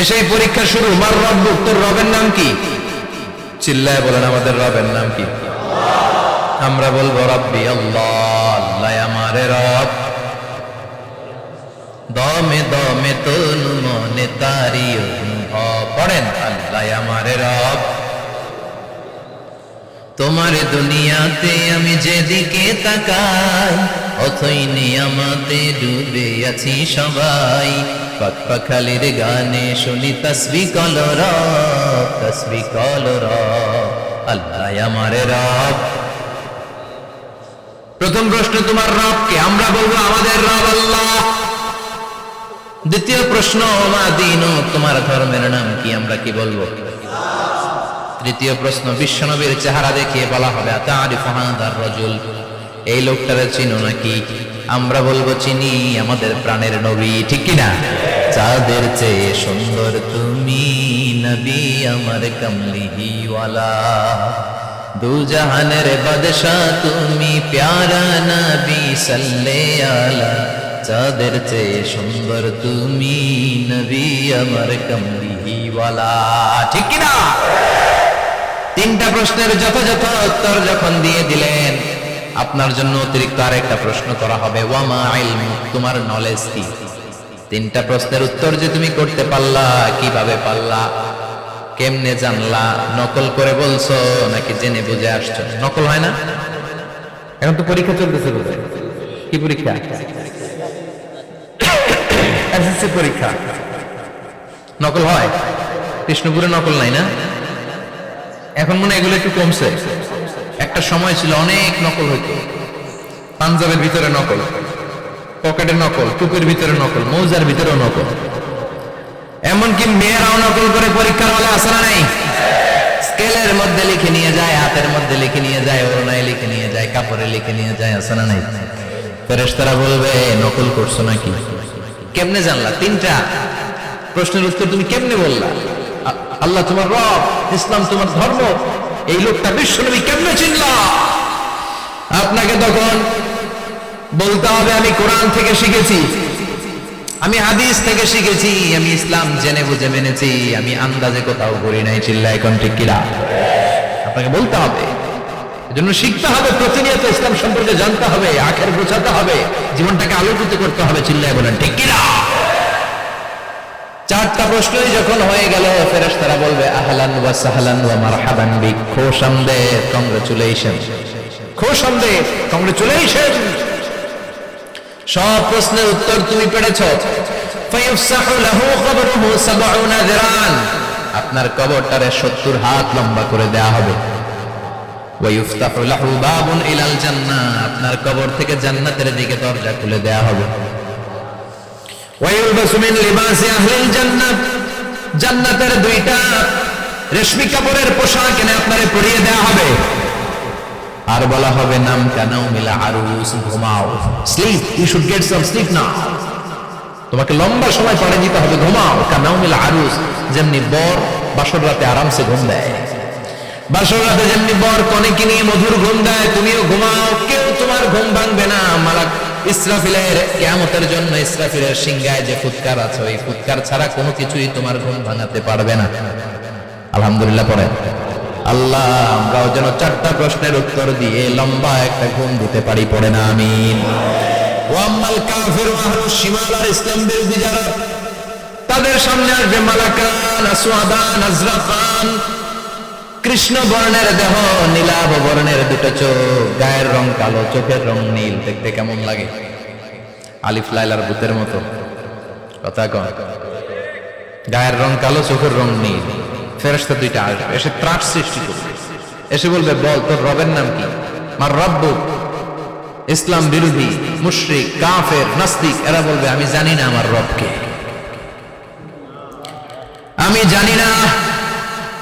এসে পরীক্ষা শুরু। মার রব তোর রবের নাম কি? চিল্লায় বলেন, আমাদের রবের নাম কি? আমরা বলব, রব্বি আল্লাহ আমারে রব। দমে দমে তনু মনে তারি পড়েন, আল্লাহ আমারে রব। তোমার দুনিয়াতে আমি যেদিকে তাকাই, অথই নিয়ামতে ডুবে আছি সবাই। পাখালির গানে শুনি তসবি কলর তসবি কলর আল্লাহ আমারে রব। প্রথম প্রশ্ন, তোমার রবকে আমরা বলব আমাদের রব আল্লাহ। দ্বিতীয় প্রশ্ন, মা দিন, তোমার ধর্মের নাম কি, আমরা কি বলব? তৃতীয় প্রশ্ন, বিশ্বনবীর চেহারা দেখিয়ে বলা হবে রজুল। এই লোকটারে চিনো নাকি? আমরা বলব চিনি, আমাদের প্রাণের নবী, ঠিক কি না চাঁদের চেয়ে সুন্দর তুমি নবী আমার কমলিহিওয়ালা। দু জাহানের বাদশা তুমি প্যারা নবী সাল্লে আলা চাঁদের চেয়ে সুন্দর তুমি নবী আমার কমলিহিওয়ালা, ঠিক কি না তিনটা প্রশ্নের যথাযথ উত্তর যখন দিয়ে দিলেন, আপনার জন্য অতিরিক্ত আরেকটা প্রশ্ন করা হবে, ওয়ামা ইলমু? তোমার নলেজ কি? তিনটা প্রশ্নের উত্তর যে তুমি করতে পারলা, কীভাবে পারলা, কেমনে জানলা, নকল করে বলছো, নাকি জেনে বুঝে আসছো? নকল হয় না? এখন তো পরীক্ষা চলতেছে বোধহয়। কি পরীক্ষা? পরীক্ষা। নকল হয়? কৃষ্ণপুরে নকল নাই না? এখন মনে এগুলো একটু কমছে। একটা সময় ছিল অনেক নকল হইতো। পাঞ্জাবের ভিতরে নকল পকেটের নকল, টুপির ভিতরে নকল, মৌজার ভিতরেও নকল। এমনকি মেয়েরাও নকল করে পরীক্ষার হলে আসে না নাই। স্কেলের মধ্যে লিখে নিয়ে যায়, হাতের মধ্যে লিখে নিয়ে যায়, ওড়নায় লিখে নিয়ে যায়, কাপড়ে লিখে নিয়ে যায়, আসে না নাই। ফেরেশতারা বলবে, নকল করছ নাকি? কেমনে জানলা? তিনটা। প্রশ্নের উত্তর তুমি কেমনে বললা? আল্লাহ তোমার রব, ইসলাম তোমার ধর্ম। এই লোকটা বিশ্বনবী কেমনে চিনলা? আপনাকে তখন বলতে হবে, আমি কোরআন থেকে শিখেছি। আমি হাদিস থেকে শিখেছি, আমি ইসলাম জেনে বুঝে মেনেছি, আমি আন্দাজে কোথাও করি নাই চিল্লা এখন ঠিক কিনা? আপনাকে বলতে হবে। এজন্য শিখতে হবে, প্রতিনিয়ত ইসলাম সম্পর্কে জানতে হবে, আখের বোঝাতে হবে, জীবনটাকে আলোকিত করতে হবে, চিল্লায় বলেন, ঠিক কিনা? চারটা প্রশ্নই যখন হয়ে গেল, ফেরেশতারা বলবে, আহলান ওয়া সাহলান ওয়া মারহাবান বিক। খোশামদে কংগ্রেচুলেশন খোশামদে কংগ্রেচুলেশন সব প্রশ্নের উত্তর তুমি পেরেছ। ফায়ুফসাহু লাহু কবরুহু 70 দিরান। আপনার কবরটারে 70 হাত লম্বা করে দেয়া হবে। ওয়ায়ুফতাহু লাহু বাবুন ইলাল জান্নাহ। আপনার কবর থেকে জান্নাতের দিকে দরজা খুলে দেয়া হবে। জান্নাতের দুইটা রেশমি কাপড়ের পোশাক এনে আপনারে পরিয়ে দেয়া হবে। আর বলা হবে, নাম মিলা তোমাকে লম্বা সময় পরে দিতে হবে, ঘুমাও। কানাও মিলা আরুস। যেমনি বর বাসর রাতে আরামসে ঘুম দেয়। বাসর রাতে যেমনি বর কনেকে নিয়ে মধুর ঘুম দেয়, তুমিও ঘুমাও কেউ তোমার ঘুম ভাঙবে না, মালাক। ইসরাফিলের কেয়ামতের জন্য ইসরাফিলের সিংহায় যে ফুৎকার আছে, ওই ফুৎকার ছাড়া কোনো কিছুই তোমার ঘুম ভাঙাতে পারবে না। আলহামদুলিল্লাহ পরে আল্লাহ, আমরাও যেন চারটা প্রশ্নের উত্তর দিয়ে লম্বা একটা ঘুম দিতে পারি, পড়ে না যারা, তাদের সামনে আসবে মালাকান, আসওয়াদান, আজরাফান কৃষ্ণ বর্ণের দেহ, নীলাভ বর্ণের দুটো চোখ, গায়ের রং কালো, চোখের রং নীল, দেখতে কেমন লাগে? আলিফ লাইলার ভূতের মতো। কথা কন। গায়ের রং কালো, চোখের রং নীল। ফেরেশতা দুইটা আসবে, এসে ত্রাস সৃষ্টি করবে। এসে বলবে, বল, তোর রবের নাম কি? মার রব্বু। ইসলাম বিরোধী, মুশরিক, কাফের, নাস্তিক, এরা বলবে, আমি জানি না আমার রবকে। আমি জানি না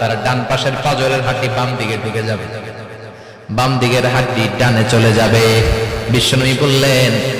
তোরা ডান পাশের পাজরের হাড্ডি বাম দিকে ঢুকে যাবে। বাম দিকের হাড্ডি ডানে চলে যাবে। বিষ্ণুই বললেন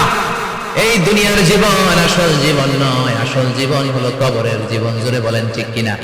এই দুনিয়ার জীবন আসল জীবন নয়, আসল জীবন হলো কবরের জীবন। জোরে বলেন ঠিক কিনা?